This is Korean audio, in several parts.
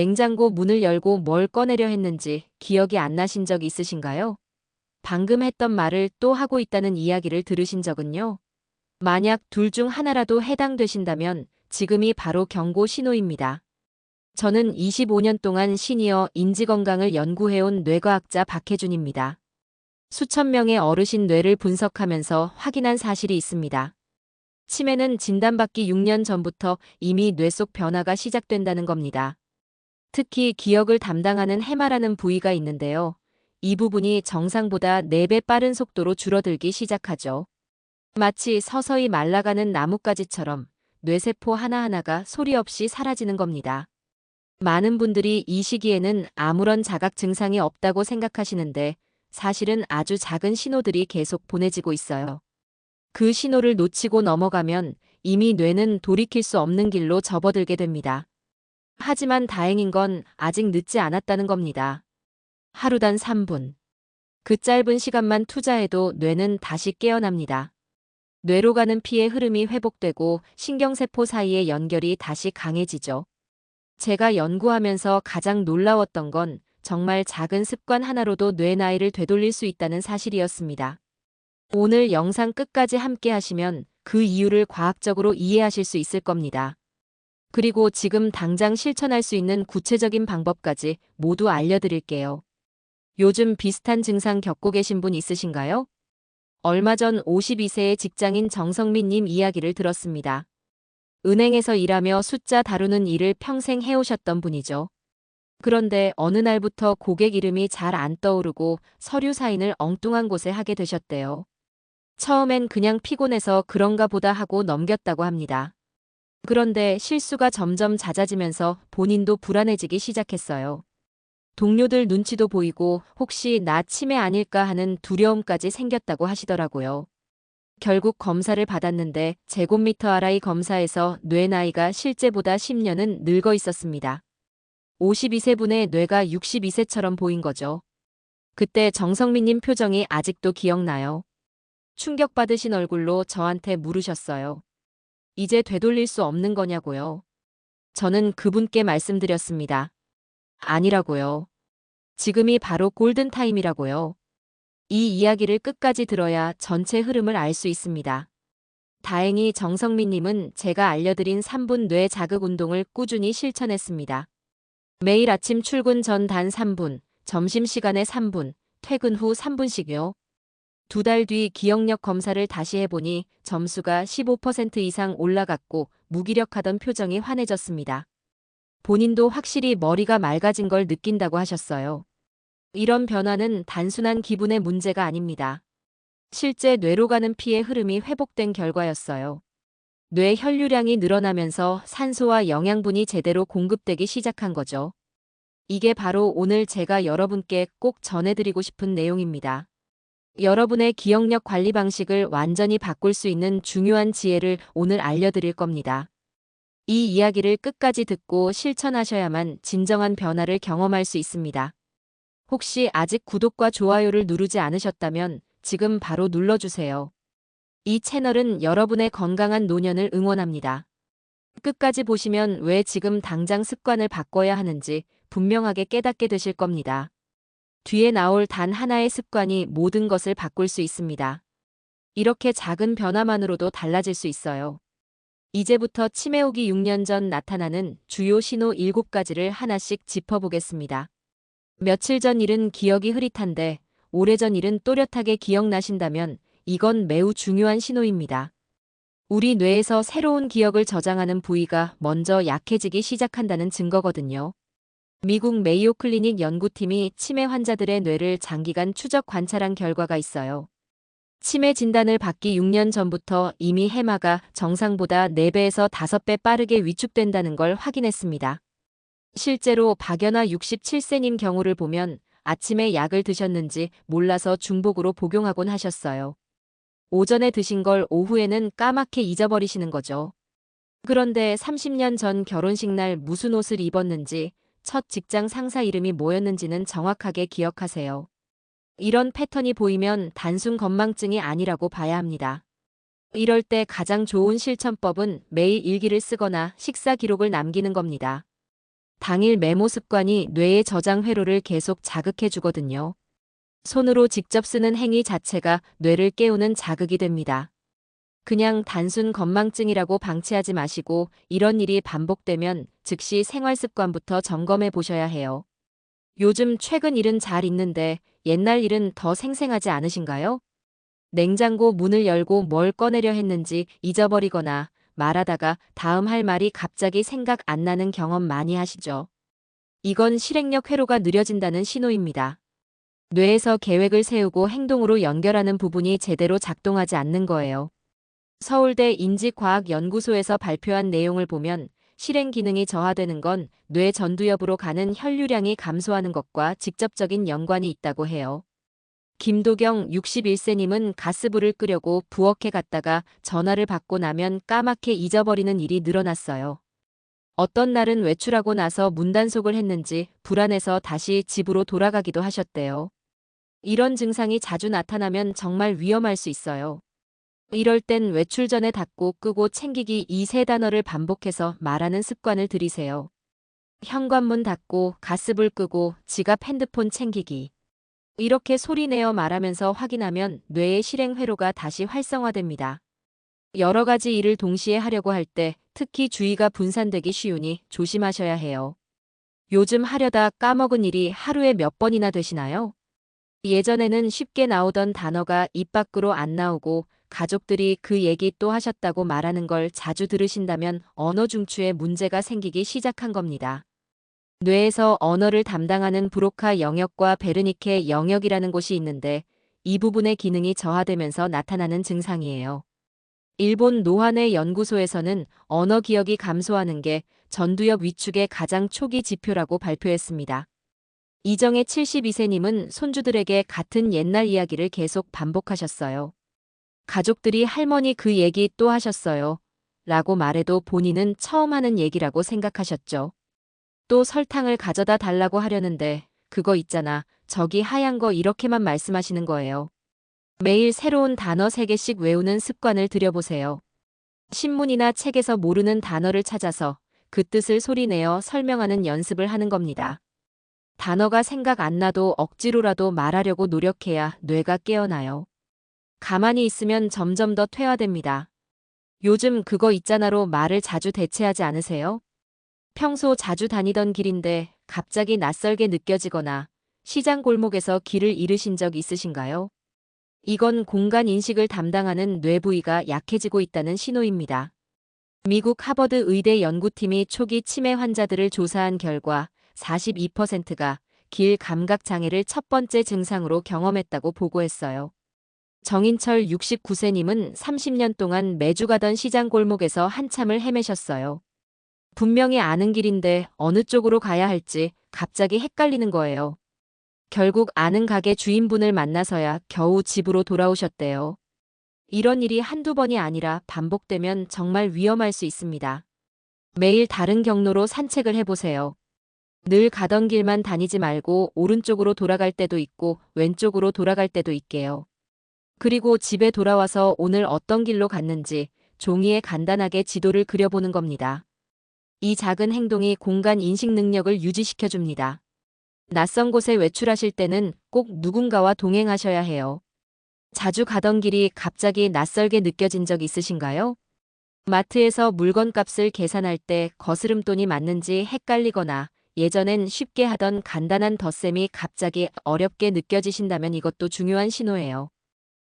냉장고 문을 열고 뭘 꺼내려 했는지 기억이 안 나신 적 있으신가요? 방금 했던 말을 또 하고 있다는 이야기를 들으신 적은요? 만약 둘 중 하나라도 해당되신다면 지금이 바로 경고 신호입니다. 저는 25년 동안 시니어 인지건강을 연구해온 뇌과학자 박혜준입니다. 수천 명의 어르신 뇌를 분석하면서 확인한 사실이 있습니다. 치매는 진단받기 6년 전부터 이미 뇌 속 변화가 시작된다는 겁니다. 특히 기억을 담당하는 해마라는 부위가 있는데요. 이 부분이 정상보다 4배 빠른 속도로 줄어들기 시작하죠. 마치 서서히 말라가는 나뭇가지처럼 뇌세포 하나하나가 소리 없이 사라지는 겁니다. 많은 분들이 이 시기에는 아무런 자각 증상이 없다고 생각하시는데 사실은 아주 작은 신호들이 계속 보내지고 있어요. 그 신호를 놓치고 넘어가면 이미 뇌는 돌이킬 수 없는 길로 접어들게 됩니다. 하지만 다행인 건 아직 늦지 않았다는 겁니다. 하루단 3분. 그 짧은 시간만 투자해도 뇌는 다시 깨어납니다. 뇌로 가는 피의 흐름이 회복되고 신경세포 사이의 연결이 다시 강해지죠. 제가 연구하면서 가장 놀라웠던 건 정말 작은 습관 하나로도 뇌 나이를 되돌릴 수 있다는 사실이었습니다. 오늘 영상 끝까지 함께 하시면 그 이유를 과학적으로 이해하실 수 있을 겁니다. 그리고 지금 당장 실천할 수 있는 구체적인 방법까지 모두 알려드릴게요. 요즘 비슷한 증상 겪고 계신 분 있으신가요? 얼마 전 52세의 직장인 정성민님 이야기를 들었습니다. 은행에서 일하며 숫자 다루는 일을 평생 해오셨던 분이죠. 그런데 어느 날부터 고객 이름이 잘 안 떠오르고 서류 사인을 엉뚱한 곳에 하게 되셨대요. 처음엔 그냥 피곤해서 그런가 보다 하고 넘겼다고 합니다. 그런데 실수가 점점 잦아지면서 본인도 불안해지기 시작했어요. 동료들 눈치도 보이고 혹시 나 치매 아닐까 하는 두려움까지 생겼다고 하시더라고요. 결국 검사를 받았는데 제곱미터 RI 검사에서 뇌 나이가 실제보다 10년은 늙어 있었습니다. 52세 분의 뇌가 62세처럼 보인 거죠. 그때 정성민님 표정이 아직도 기억나요. 충격받으신 얼굴로 저한테 물으셨어요. 이제 되돌릴 수 없는 거냐고요. 저는 그분께 말씀드렸습니다. 아니라고요. 지금이 바로 골든타임이라고요. 이 이야기를 끝까지 들어야 전체 흐름을 알 수 있습니다. 다행히 정성민님은 제가 알려드린 3분 뇌 자극 운동을 꾸준히 실천했습니다. 매일 아침 출근 전 단 3분, 점심시간에 3분, 퇴근 후 3분씩요. 두 달 뒤 기억력 검사를 다시 해보니 점수가 15% 이상 올라갔고 무기력하던 표정이 환해졌습니다. 본인도 확실히 머리가 맑아진 걸 느낀다고 하셨어요. 이런 변화는 단순한 기분의 문제가 아닙니다. 실제 뇌로 가는 피의 흐름이 회복된 결과였어요. 뇌 혈류량이 늘어나면서 산소와 영양분이 제대로 공급되기 시작한 거죠. 이게 바로 오늘 제가 여러분께 꼭 전해드리고 싶은 내용입니다. 여러분의 기억력 관리 방식을 완전히 바꿀 수 있는 중요한 지혜를 오늘 알려드릴 겁니다. 이 이야기를 끝까지 듣고 실천하셔야만 진정한 변화를 경험할 수 있습니다. 혹시 아직 구독과 좋아요를 누르지 않으셨다면 지금 바로 눌러주세요. 이 채널은 여러분의 건강한 노년을 응원합니다. 끝까지 보시면 왜 지금 당장 습관을 바꿔야 하는지 분명하게 깨닫게 되실 겁니다. 뒤에 나올 단 하나의 습관이 모든 것을 바꿀 수 있습니다. 이렇게 작은 변화만으로도 달라질 수 있어요. 이제부터 치매 오기 6년 전 나타나는 주요 신호 7가지를 하나씩 짚어보겠습니다. 며칠 전 일은 기억이 흐릿한데 오래전 일은 또렷하게 기억나신다면 이건 매우 중요한 신호입니다. 우리 뇌에서 새로운 기억을 저장하는 부위가 먼저 약해지기 시작한다는 증거거든요. 미국 메이오 클리닉 연구팀이 치매 환자들의 뇌를 장기간 추적 관찰한 결과가 있어요. 치매 진단을 받기 6년 전부터 이미 해마가 정상보다 4배에서 5배 빠르게 위축된다는 걸 확인했습니다. 실제로 박연아 67세님 경우를 보면 아침에 약을 드셨는지 몰라서 중복으로 복용하곤 하셨어요. 오전에 드신 걸 오후에는 까맣게 잊어버리시는 거죠. 그런데 30년 전 결혼식 날 무슨 옷을 입었는지 첫 직장 상사 이름이 뭐였는지는 정확하게 기억하세요. 이런 패턴이 보이면 단순 건망증이 아니라고 봐야 합니다. 이럴 때 가장 좋은 실천법은 매일 일기를 쓰거나 식사 기록을 남기는 겁니다. 당일 메모 습관이 뇌의 저장 회로를 계속 자극해 주거든요. 손으로 직접 쓰는 행위 자체가 뇌를 깨우는 자극이 됩니다. 그냥 단순 건망증이라고 방치하지 마시고 이런 일이 반복되면 즉시 생활 습관부터 점검해 보셔야 해요. 요즘 최근 일은 잘 있는데 옛날 일은 더 생생하지 않으신가요? 냉장고 문을 열고 뭘 꺼내려 했는지 잊어버리거나 말하다가 다음 할 말이 갑자기 생각 안 나는 경험 많이 하시죠? 이건 실행력 회로가 느려진다는 신호입니다. 뇌에서 계획을 세우고 행동으로 연결하는 부분이 제대로 작동하지 않는 거예요. 서울대 인지과학연구소에서 발표한 내용을 보면 실행 기능이 저하되는 건 뇌 전두엽으로 가는 혈류량이 감소하는 것과 직접적인 연관이 있다고 해요. 김도경 61세님은 가스불을 끄려고 부엌에 갔다가 전화를 받고 나면 까맣게 잊어버리는 일이 늘어났어요. 어떤 날은 외출하고 나서 문단속을 했는지 불안해서 다시 집으로 돌아가기도 하셨대요. 이런 증상이 자주 나타나면 정말 위험할 수 있어요. 이럴 땐 외출 전에 닫고 끄고 챙기기 이 세 단어를 반복해서 말하는 습관을 들이세요. 현관문 닫고 가스불 끄고 지갑 핸드폰 챙기기. 이렇게 소리내어 말하면서 확인하면 뇌의 실행 회로가 다시 활성화됩니다. 여러 가지 일을 동시에 하려고 할 때 특히 주의가 분산되기 쉬우니 조심하셔야 해요. 요즘 하려다 까먹은 일이 하루에 몇 번이나 되시나요? 예전에는 쉽게 나오던 단어가 입 밖으로 안 나오고 가족들이 그 얘기 또 하셨다고 말하는 걸 자주 들으신다면 언어 중추에 문제가 생기기 시작한 겁니다. 뇌에서 언어를 담당하는 브로카 영역과 베르니케 영역이라는 곳이 있는데 이 부분의 기능이 저하되면서 나타나는 증상이에요. 일본 노환의 연구소에서는 언어 기억이 감소하는 게 전두엽 위축의 가장 초기 지표라고 발표했습니다. 이정의 72세님은 손주들에게 같은 옛날 이야기를 계속 반복하셨어요. 가족들이 할머니 그 얘기 또 하셨어요. 라고 말해도 본인은 처음 하는 얘기라고 생각하셨죠. 또 설탕을 가져다 달라고 하려는데 그거 있잖아. 저기 하얀 거 이렇게만 말씀하시는 거예요. 매일 새로운 단어 3개씩 외우는 습관을 들여보세요. 신문이나 책에서 모르는 단어를 찾아서 그 뜻을 소리내어 설명하는 연습을 하는 겁니다. 단어가 생각 안 나도 억지로라도 말하려고 노력해야 뇌가 깨어나요. 가만히 있으면 점점 더 퇴화됩니다. 요즘 그거 있잖아로 말을 자주 대체하지 않으세요? 평소 자주 다니던 길인데 갑자기 낯설게 느껴지거나 시장 골목에서 길을 잃으신 적 있으신가요? 이건 공간 인식을 담당하는 뇌 부위가 약해지고 있다는 신호입니다. 미국 하버드 의대 연구팀이 초기 치매 환자들을 조사한 결과 42%가 길 감각 장애를 첫 번째 증상으로 경험했다고 보고했어요. 정인철 69세님은 30년 동안 매주 가던 시장 골목에서 한참을 헤매셨어요. 분명히 아는 길인데 어느 쪽으로 가야 할지 갑자기 헷갈리는 거예요. 결국 아는 가게 주인분을 만나서야 겨우 집으로 돌아오셨대요. 이런 일이 한두 번이 아니라 반복되면 정말 위험할 수 있습니다. 매일 다른 경로로 산책을 해보세요. 늘 가던 길만 다니지 말고 오른쪽으로 돌아갈 때도 있고 왼쪽으로 돌아갈 때도 있게요. 그리고 집에 돌아와서 오늘 어떤 길로 갔는지 종이에 간단하게 지도를 그려보는 겁니다. 이 작은 행동이 공간 인식 능력을 유지시켜 줍니다. 낯선 곳에 외출하실 때는 꼭 누군가와 동행하셔야 해요. 자주 가던 길이 갑자기 낯설게 느껴진 적 있으신가요? 마트에서 물건 값을 계산할 때 거스름돈이 맞는지 헷갈리거나 예전엔 쉽게 하던 간단한 덧셈이 갑자기 어렵게 느껴지신다면 이것도 중요한 신호예요.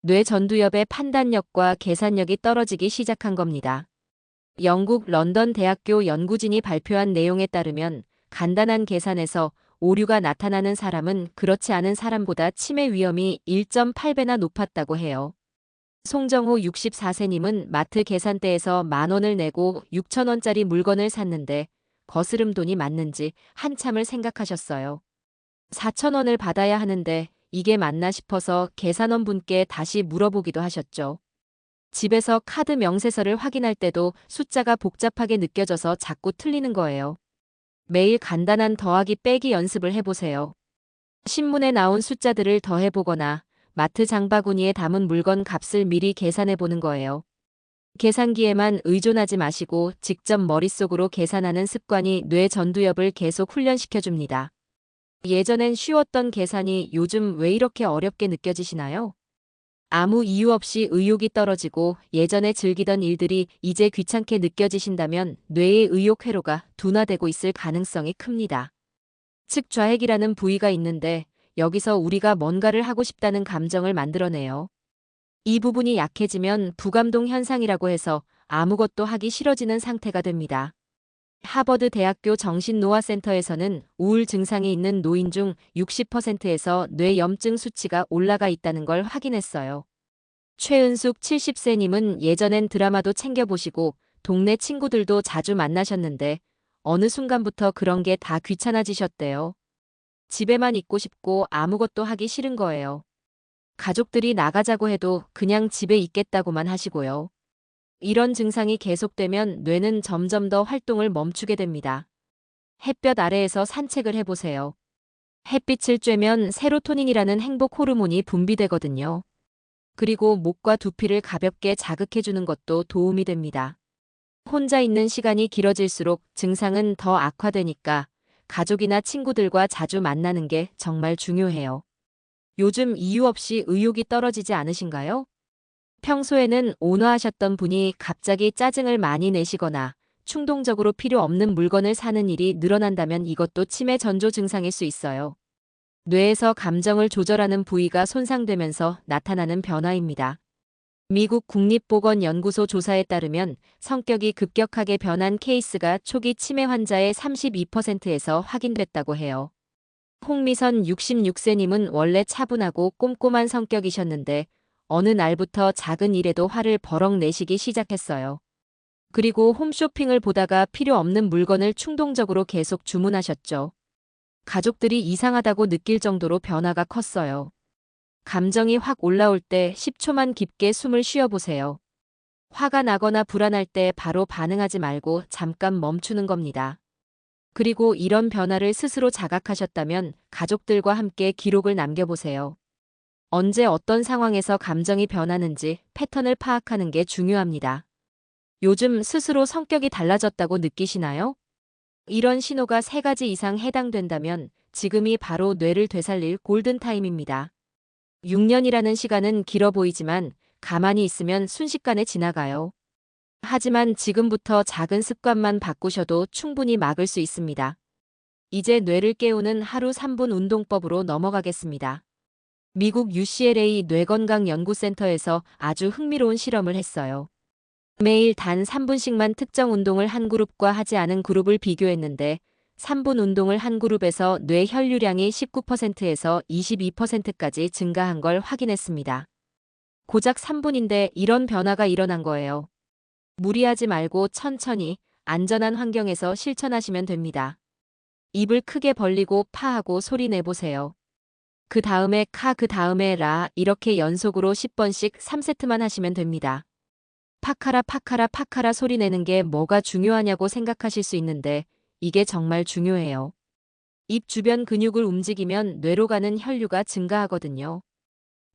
뇌 전두엽의 판단력과 계산력이 떨어지기 시작한 겁니다. 영국 런던 대학교 연구진이 발표한 내용에 따르면 간단한 계산에서 오류가 나타나는 사람은 그렇지 않은 사람보다 치매 위험이 1.8배나 높았다고 해요. 송정호 64세님은 마트 계산대에서 만 원을 내고 6천 원짜리 물건을 샀는데 거스름 돈이 맞는지 한참을 생각하셨어요. 4천 원을 받아야 하는데 이게 맞나 싶어서 계산원 분께 다시 물어보기도 하셨죠. 집에서 카드 명세서를 확인할 때도 숫자가 복잡하게 느껴져서 자꾸 틀리는 거예요. 매일 간단한 더하기 빼기 연습을 해보세요. 신문에 나온 숫자들을 더해보거나 마트 장바구니에 담은 물건 값을 미리 계산해보는 거예요. 계산기에만 의존하지 마시고 직접 머릿속으로 계산하는 습관이 뇌 전두엽을 계속 훈련시켜 줍니다. 예전엔 쉬웠던 계산이 요즘 왜 이렇게 어렵게 느껴지시나요? 아무 이유 없이 의욕이 떨어지고 예전에 즐기던 일들이 이제 귀찮게 느껴지신다면 뇌의 의욕 회로가 둔화되고 있을 가능성이 큽니다. 측 좌핵이라는 부위가 있는데 여기서 우리가 뭔가를 하고 싶다는 감정을 만들어내요. 이 부분이 약해지면 부감동 현상이라고 해서 아무것도 하기 싫어지는 상태가 됩니다. 하버드 대학교 정신노화센터에서는 우울 증상이 있는 노인 중 60%에서 뇌염증 수치가 올라가 있다는 걸 확인했어요. 최은숙 70세님은 예전엔 드라마도 챙겨보시고 동네 친구들도 자주 만나셨는데 어느 순간부터 그런 게 다 귀찮아지셨대요. 집에만 있고 싶고 아무것도 하기 싫은 거예요. 가족들이 나가자고 해도 그냥 집에 있겠다고만 하시고요. 이런 증상이 계속되면 뇌는 점점 더 활동을 멈추게 됩니다. 햇볕 아래에서 산책을 해보세요. 햇빛을 쬐면 세로토닌이라는 행복 호르몬이 분비되거든요. 그리고 목과 두피를 가볍게 자극해주는 것도 도움이 됩니다. 혼자 있는 시간이 길어질수록 증상은 더 악화되니까 가족이나 친구들과 자주 만나는 게 정말 중요해요. 요즘 이유 없이 의욕이 떨어지지 않으신가요? 평소에는 온화하셨던 분이 갑자기 짜증을 많이 내시거나 충동적으로 필요 없는 물건을 사는 일이 늘어난다면 이것도 치매 전조 증상일 수 있어요. 뇌에서 감정을 조절하는 부위가 손상되면서 나타나는 변화입니다. 미국 국립보건연구소 조사에 따르면 성격이 급격하게 변한 케이스가 초기 치매 환자의 32%에서 확인됐다고 해요. 홍미선 66세님은 원래 차분하고 꼼꼼한 성격이셨는데 어느 날부터 작은 일에도 화를 버럭 내시기 시작했어요. 그리고 홈쇼핑을 보다가 필요 없는 물건을 충동적으로 계속 주문하셨죠. 가족들이 이상하다고 느낄 정도로 변화가 컸어요. 감정이 확 올라올 때 10초만 깊게 숨을 쉬어보세요. 화가 나거나 불안할 때 바로 반응하지 말고 잠깐 멈추는 겁니다. 그리고 이런 변화를 스스로 자각하셨다면 가족들과 함께 기록을 남겨보세요. 언제 어떤 상황에서 감정이 변하는지 패턴을 파악하는 게 중요합니다. 요즘 스스로 성격이 달라졌다고 느끼시나요? 이런 신호가 세 가지 이상 해당된다면 지금이 바로 뇌를 되살릴 골든타임입니다. 6년이라는 시간은 길어 보이지만 가만히 있으면 순식간에 지나가요. 하지만 지금부터 작은 습관만 바꾸셔도 충분히 막을 수 있습니다. 이제 뇌를 깨우는 하루 3분 운동법으로 넘어가겠습니다. 미국 UCLA 뇌건강연구센터에서 아주 흥미로운 실험을 했어요. 매일 단 3분씩만 특정 운동을 한 그룹과 하지 않은 그룹을 비교했는데 3분 운동을 한 그룹에서 뇌 혈류량이 19%에서 22%까지 증가한 걸 확인했습니다. 고작 3분인데 이런 변화가 일어난 거예요. 무리하지 말고 천천히 안전한 환경에서 실천하시면 됩니다. 입을 크게 벌리고 파하고 소리 내보세요. 그 다음에 카, 그 다음에 라 이렇게 연속으로 10번씩 3세트만 하시면 됩니다. 파카라 파카라 파카라 소리 내는 게 뭐가 중요하냐고 생각하실 수 있는데 이게 정말 중요해요. 입 주변 근육을 움직이면 뇌로 가는 혈류가 증가하거든요.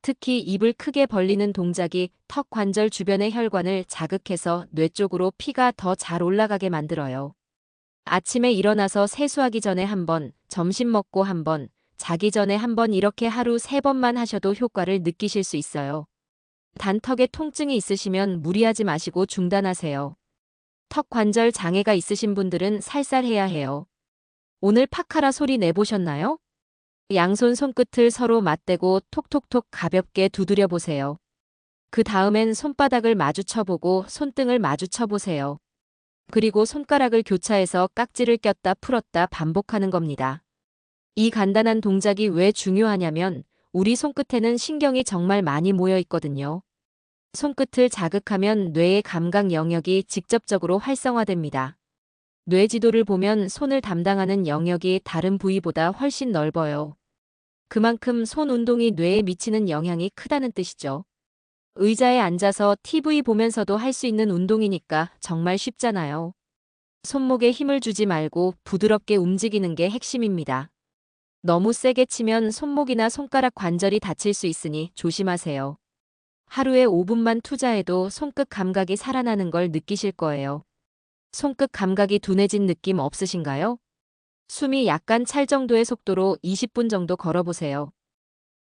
특히 입을 크게 벌리는 동작이 턱 관절 주변의 혈관을 자극해서 뇌 쪽으로 피가 더 잘 올라가게 만들어요. 아침에 일어나서 세수하기 전에 한 번, 점심 먹고 한 번, 자기 전에 한번 이렇게 하루 세 번만 하셔도 효과를 느끼실 수 있어요. 단턱에 통증이 있으시면 무리하지 마시고 중단하세요. 턱 관절 장애가 있으신 분들은 살살 해야 해요. 오늘 파카라 소리 내보셨나요? 양손 손끝을 서로 맞대고 톡톡톡 가볍게 두드려 보세요. 그 다음엔 손바닥을 마주쳐보고 손등을 마주쳐보세요. 그리고 손가락을 교차해서 깍지를 꼈다 풀었다 반복하는 겁니다. 이 간단한 동작이 왜 중요하냐면 우리 손끝에는 신경이 정말 많이 모여 있거든요. 손끝을 자극하면 뇌의 감각 영역이 직접적으로 활성화됩니다. 뇌 지도를 보면 손을 담당하는 영역이 다른 부위보다 훨씬 넓어요. 그만큼 손 운동이 뇌에 미치는 영향이 크다는 뜻이죠. 의자에 앉아서 TV 보면서도 할 수 있는 운동이니까 정말 쉽잖아요. 손목에 힘을 주지 말고 부드럽게 움직이는 게 핵심입니다. 너무 세게 치면 손목이나 손가락 관절이 다칠 수 있으니 조심하세요. 하루에 5분만 투자해도 손끝 감각이 살아나는 걸 느끼실 거예요. 손끝 감각이 둔해진 느낌 없으신가요? 숨이 약간 찰 정도의 속도로 20분 정도 걸어보세요.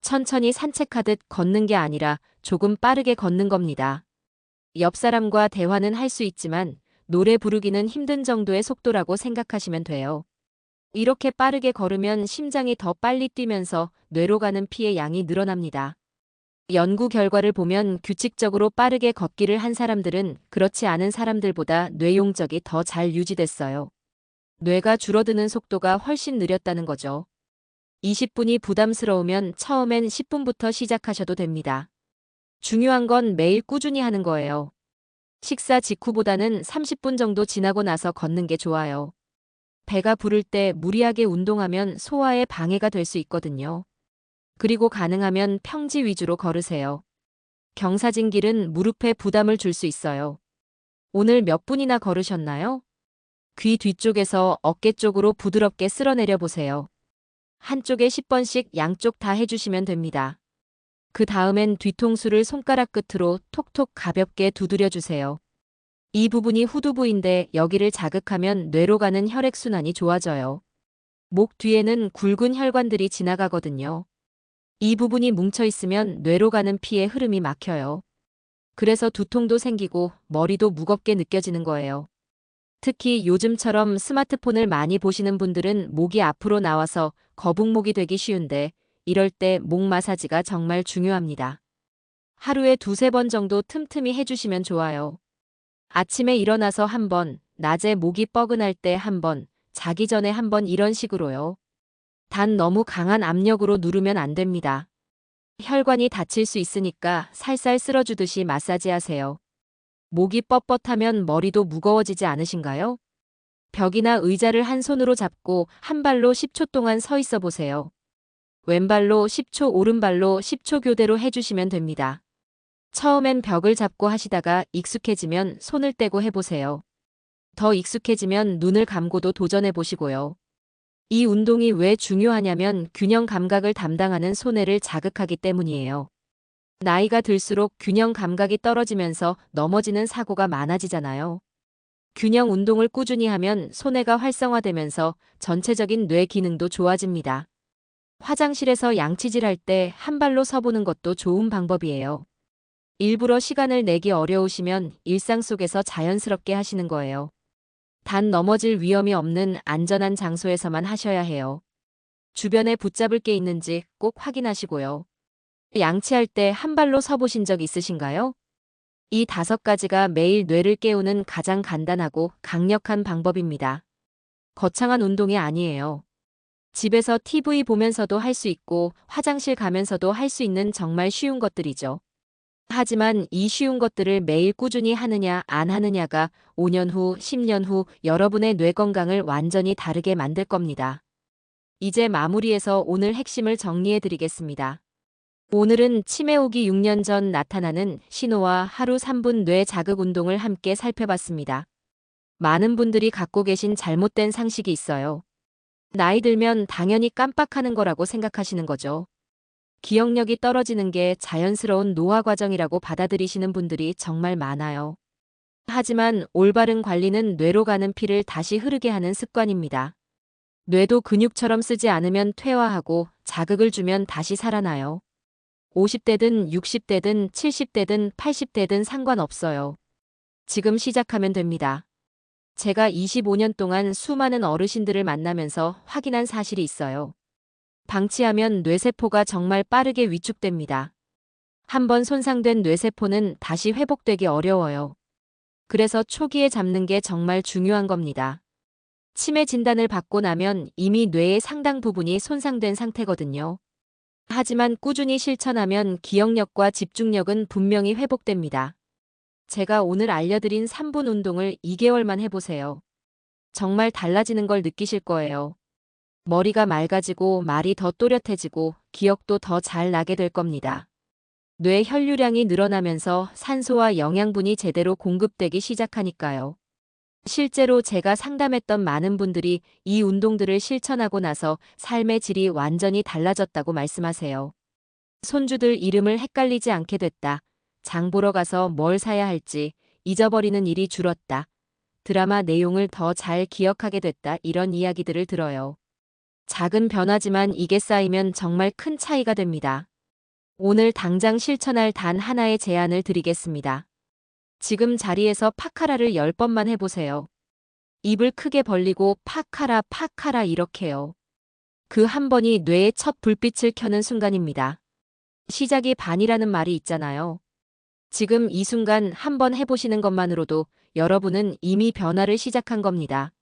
천천히 산책하듯 걷는 게 아니라 조금 빠르게 걷는 겁니다. 옆 사람과 대화는 할 수 있지만 노래 부르기는 힘든 정도의 속도라고 생각하시면 돼요. 이렇게 빠르게 걸으면 심장이 더 빨리 뛰면서 뇌로 가는 피의 양이 늘어납니다. 연구 결과를 보면 규칙적으로 빠르게 걷기를 한 사람들은 그렇지 않은 사람들보다 뇌 용적이 더 잘 유지됐어요. 뇌가 줄어드는 속도가 훨씬 느렸다는 거죠. 20분이 부담스러우면 처음엔 10분부터 시작하셔도 됩니다. 중요한 건 매일 꾸준히 하는 거예요. 식사 직후보다는 30분 정도 지나고 나서 걷는 게 좋아요. 배가 부를 때 무리하게 운동하면 소화에 방해가 될 수 있거든요. 그리고 가능하면 평지 위주로 걸으세요. 경사진 길은 무릎에 부담을 줄 수 있어요. 오늘 몇 분이나 걸으셨나요? 귀 뒤쪽에서 어깨 쪽으로 부드럽게 쓸어내려 보세요. 한쪽에 10번씩 양쪽 다 해주시면 됩니다. 그 다음엔 뒤통수를 손가락 끝으로 톡톡 가볍게 두드려 주세요. 이 부분이 후두부인데 여기를 자극하면 뇌로 가는 혈액순환이 좋아져요. 목 뒤에는 굵은 혈관들이 지나가거든요. 이 부분이 뭉쳐 있으면 뇌로 가는 피의 흐름이 막혀요. 그래서 두통도 생기고 머리도 무겁게 느껴지는 거예요. 특히 요즘처럼 스마트폰을 많이 보시는 분들은 목이 앞으로 나와서 거북목이 되기 쉬운데 이럴 때 목 마사지가 정말 중요합니다. 하루에 두세 번 정도 틈틈이 해주시면 좋아요. 아침에 일어나서 한 번, 낮에 목이 뻐근할 때 한 번, 자기 전에 한 번 이런 식으로요. 단 너무 강한 압력으로 누르면 안 됩니다. 혈관이 다칠 수 있으니까 살살 쓸어주듯이 마사지 하세요. 목이 뻣뻣하면 머리도 무거워지지 않으신가요? 벽이나 의자를 한 손으로 잡고 한 발로 10초 동안 서 있어 보세요. 왼발로 10초, 오른발로 10초 교대로 해주시면 됩니다. 처음엔 벽을 잡고 하시다가 익숙해지면 손을 떼고 해보세요. 더 익숙해지면 눈을 감고도 도전해 보시고요. 이 운동이 왜 중요하냐면 균형 감각을 담당하는 손해를 자극하기 때문이에요. 나이가 들수록 균형 감각이 떨어지면서 넘어지는 사고가 많아지잖아요. 균형 운동을 꾸준히 하면 손해가 활성화되면서 전체적인 뇌 기능도 좋아집니다. 화장실에서 양치질 할 때 한 발로 서보는 것도 좋은 방법이에요. 일부러 시간을 내기 어려우시면 일상 속에서 자연스럽게 하시는 거예요. 단 넘어질 위험이 없는 안전한 장소에서만 하셔야 해요. 주변에 붙잡을 게 있는지 꼭 확인하시고요. 양치할 때 한 발로 서보신 적 있으신가요? 이 다섯 가지가 매일 뇌를 깨우는 가장 간단하고 강력한 방법입니다. 거창한 운동이 아니에요. 집에서 TV 보면서도 할 수 있고 화장실 가면서도 할 수 있는 정말 쉬운 것들이죠. 하지만 이 쉬운 것들을 매일 꾸준히 하느냐 안 하느냐가 5년 후, 10년 후 여러분의 뇌 건강을 완전히 다르게 만들 겁니다. 이제 마무리해서 오늘 핵심을 정리해 드리겠습니다. 오늘은 치매 오기 6년 전 나타나는 신호와 하루 3분 뇌 자극 운동을 함께 살펴봤습니다. 많은 분들이 갖고 계신 잘못된 상식이 있어요. 나이 들면 당연히 깜빡하는 거라고 생각하시는 거죠. 기억력이 떨어지는 게 자연스러운 노화 과정이라고 받아들이시는 분들이 정말 많아요. 하지만 올바른 관리는 뇌로 가는 피를 다시 흐르게 하는 습관입니다. 뇌도 근육처럼 쓰지 않으면 퇴화하고 자극을 주면 다시 살아나요. 50대든 60대든 70대든 80대든 상관없어요. 지금 시작하면 됩니다. 제가 25년 동안 수많은 어르신들을 만나면서 확인한 사실이 있어요. 방치하면 뇌세포가 정말 빠르게 위축됩니다. 한번 손상된 뇌세포는 다시 회복되기 어려워요. 그래서 초기에 잡는 게 정말 중요한 겁니다. 치매 진단을 받고 나면 이미 뇌의 상당 부분이 손상된 상태거든요. 하지만 꾸준히 실천하면 기억력과 집중력은 분명히 회복됩니다. 제가 오늘 알려드린 3분 운동을 2개월만 해보세요. 정말 달라지는 걸 느끼실 거예요. 머리가 맑아지고 말이 더 또렷해지고 기억도 더 잘 나게 될 겁니다. 뇌 혈류량이 늘어나면서 산소와 영양분이 제대로 공급되기 시작하니까요. 실제로 제가 상담했던 많은 분들이 이 운동들을 실천하고 나서 삶의 질이 완전히 달라졌다고 말씀하세요. 손주들 이름을 헷갈리지 않게 됐다. 장 보러 가서 뭘 사야 할지 잊어버리는 일이 줄었다. 드라마 내용을 더 잘 기억하게 됐다. 이런 이야기들을 들어요. 작은 변화지만 이게 쌓이면 정말 큰 차이가 됩니다. 오늘 당장 실천할 단 하나의 제안을 드리겠습니다. 지금 자리에서 파카라를 10번만 해보세요. 입을 크게 벌리고 파카라 파카라 이렇게요. 그 한 번이 뇌의 첫 불빛을 켜는 순간입니다. 시작이 반이라는 말이 있잖아요. 지금 이 순간 한번 해보시는 것만으로도 여러분은 이미 변화를 시작한 겁니다.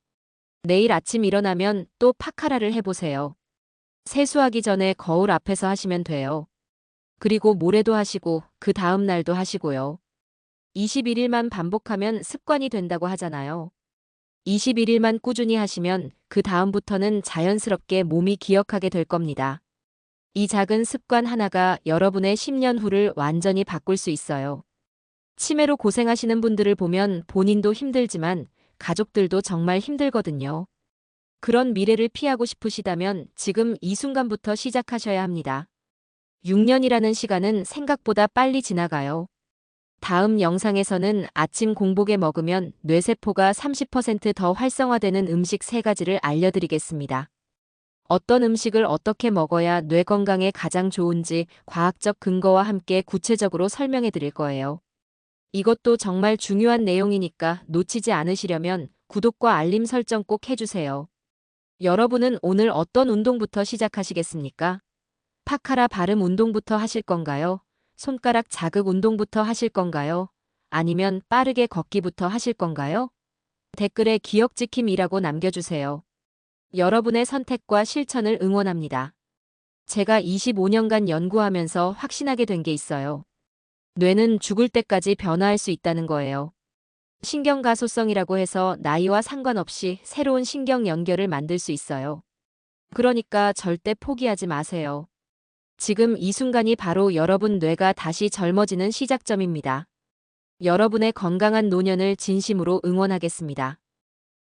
내일 아침 일어나면 또 파카라를 해보세요. 세수하기 전에 거울 앞에서 하시면 돼요. 그리고 모레도 하시고 그 다음 날도 하시고요. 21일만 반복하면 습관이 된다고 하잖아요. 21일만 꾸준히 하시면 그 다음부터는 자연스럽게 몸이 기억하게 될 겁니다. 이 작은 습관 하나가 여러분의 10년 후를 완전히 바꿀 수 있어요. 치매로 고생하시는 분들을 보면 본인도 힘들지만 가족들도 정말 힘들거든요. 그런 미래를 피하고 싶으시다면 지금 이 순간부터 시작하셔야 합니다. 6년이라는 시간은 생각보다 빨리 지나가요. 다음 영상에서는 아침 공복에 먹으면 뇌세포가 30%더 활성화되는 음식 3가지를 알려드리겠습니다. 어떤 음식을 어떻게 먹어야 뇌 건강에 가장 좋은지 과학적 근거와 함께 구체적으로 설명해 드릴 거예요. 이것도 정말 중요한 내용이니까 놓치지 않으시려면 구독과 알림 설정 꼭 해주세요. 여러분은 오늘 어떤 운동부터 시작하시겠습니까? 파카라 발음 운동부터 하실 건가요? 손가락 자극 운동부터 하실 건가요? 아니면 빠르게 걷기부터 하실 건가요? 댓글에 기억 지킴이라고 남겨주세요. 여러분의 선택과 실천을 응원합니다. 제가 25년간 연구하면서 확신하게 된 게 있어요. 뇌는 죽을 때까지 변화할 수 있다는 거예요. 신경가소성이라고 해서 나이와 상관없이 새로운 신경 연결을 만들 수 있어요. 그러니까 절대 포기하지 마세요. 지금 이 순간이 바로 여러분 뇌가 다시 젊어지는 시작점입니다. 여러분의 건강한 노년을 진심으로 응원하겠습니다.